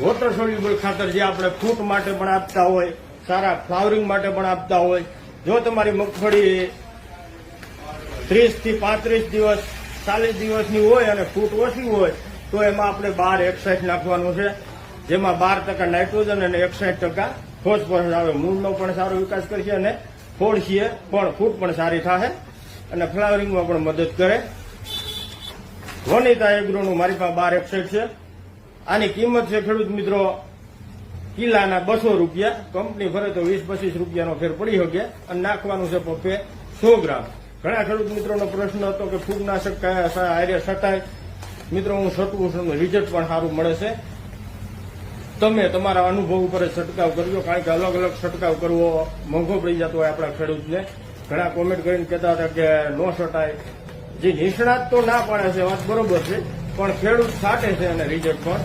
Water soluble ખાતર જે આપણે ફ્રૂટ માટે પણ આપતા હોય, સારા ફ્લાવરિંગ માટે પણ આપતા હોય, જો તમારી મગફળી ત્રીસથી પાંત્રીસ દિવસ, ચાલીસ દિવસની હોય અને ફૂટ ઓછી હોય, તો એમાં આપણે બાર એકસાઠ નાખવાનું છે, જેમાં બાર ટકા નાઇટ્રોજન અને એકસાઠ ટકા ફોસ્ફરસ આવે. મૂળનો પણ સારો વિકાસ કરશે અને ફોડ છીએ પણ ફૂટ પણ સારી થશે અને ફ્લાવરિંગમાં પણ મદદ કરે. વનિતા એગ્રોનું મારી પાસે બાર એકસાઠ છે. આની કિંમત છે ખેડૂત મિત્રો કિલ્લાના બસો રૂપિયા, કંપની ફરે તો વીસ પચીસ રૂપિયાનો ફેર પડી શકે અને નાખવાનું છે પપ્પે સો ગ્રામ. ઘણા ખેડૂત મિત્રોનો પ્રશ્ન હતો કે ફૂગનાશક કયા આર્ય સટાય મિત્રો, હું છટવું છું રિઝલ્ટ પણ સારું મળે છે. તમે તમારા અનુભવ ઉપર છંટકાવ કરજો, કારણ કે અલગ અલગ છંટકાવ કરવો મોંઘો પડી જતો હોય આપણા ખેડૂતને. ઘણા કોમેન્ટ કરીને કહેતા હતા કે નો છટાય જે નિષ્ણાત તો ના પાડે છે વાત બરોબર છે, પણ ખેડૂત છાંટે છે અને રિઝલ્ટ પણ